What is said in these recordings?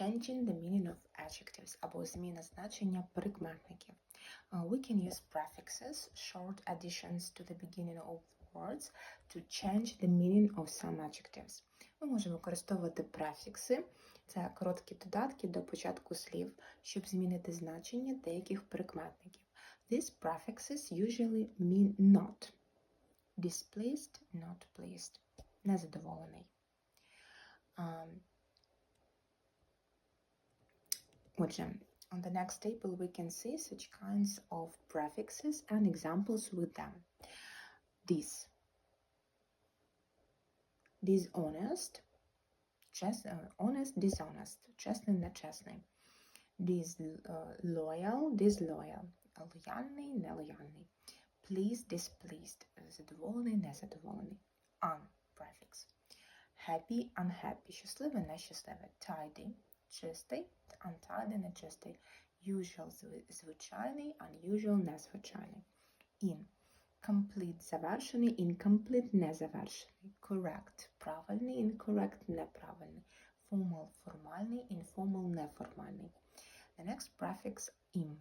changing the meaning of adjectives або зміна значення прикметників. Uh, we can use prefixes, short additions to the beginning of words to change the meaning of some adjectives. Ми можемо використовувати префікси, це короткі додатки до початку слів, щоб змінити значення деяких прикметників. These prefixes usually mean not. Displeased, not pleased. Незадоволений. Um, Отже, on the next table we can see such kinds of prefixes and examples with them. This. Dishonest. Chest, uh, honest, dishonest. Чесний, нечесний. Dis, uh, loyal, disloyal. Лояльний, нелояльний. Pleased, displeased. Задоволений, незадоволений. Un. Prefix. Happy, unhappy. Щасливе, нещасливе. Tidy. Чистий, untidy, нечистий. Usual, зв- звичайний, unusual, незвичайний. In. Complete, завершений, incomplete, незавершений. Correct, правильний, incorrect, неправильний. Formal, формальний, informal, неформальний. The next prefix im.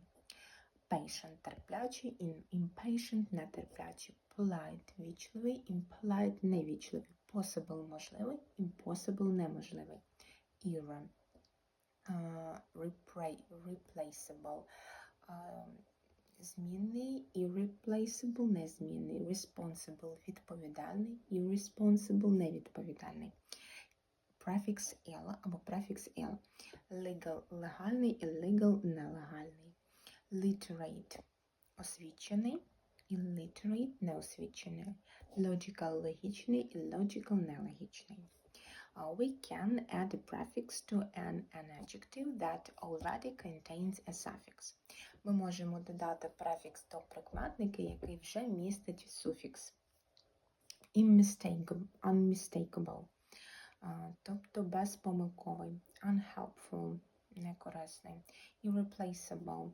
Patient, терплячий, in, impatient, нетерплячий. Polite, вічливий, impolite, невічливий. Possible, можливий, impossible, неможливий. Era, uh, replaceable, uh, змінний, irreplaceable, незмінний, responsible, відповідальний, irresponsible, невідповідальний. Prefix L або префікс L. Legal – легальний, illegal – нелегальний. Literate – освічений, illiterate – неосвічений. Logical – логічний, illogical – нелогічний. Uh, we can add a prefix to an, an adjective that already contains a suffix. Ми можемо додати префікс до прикметника, який вже містить суфікс. Unmistakable, тобто безпомилковий, unhelpful, некорисний, irreplaceable,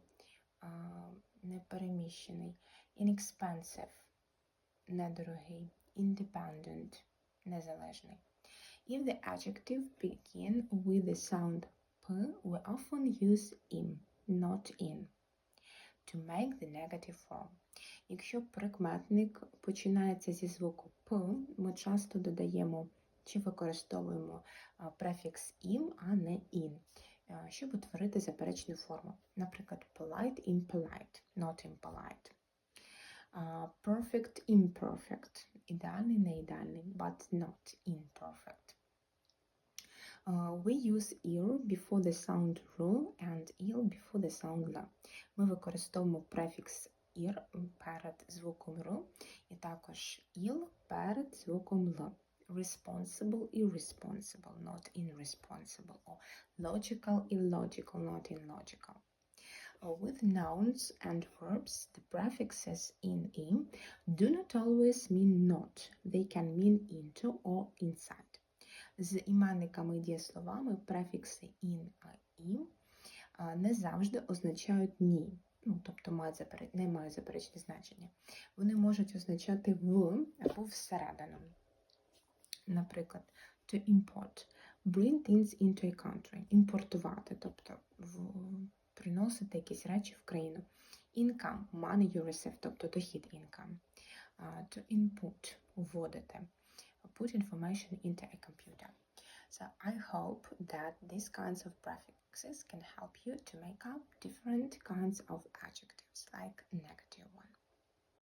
непереміщений, inexpensive, недорогий, independent, незалежний. If the adjective begin with the sound p, we often use im, not in, to make the negative form. Якщо прикметник починається зі звуку п, ми часто додаємо чи використовуємо префікс im, а не а, щоб утворити заперечну форму. Наприклад, polite, impolite, not impolite. Perfect, imperfect. Ідеальний, не ідеальний, but not imperfect. Uh, we use ear before the sound ru and il before the sound la. Ми використовуємо префікс ir перед звуком ру і також il перед звуком л. Responsible, irresponsible, not irresponsible, or logical, illogical, not illogical. Uh, With nouns and verbs, the prefixes in im do not always mean not. They can mean into or inside. З іменниками і дієсловами префікси in а а, не завжди означають ні. Ну, тобто мають запереч... не мають заперечне значення. Вони можуть означати в або всередину. Наприклад, to import. Bring things into a country. Імпортувати, тобто в... приносити якісь речі в країну. Income, money you receive, тобто дохід income. А, to input, вводити. Put information into a computer. So I hope that these kinds of prefixes can help you to make up different kinds of adjectives like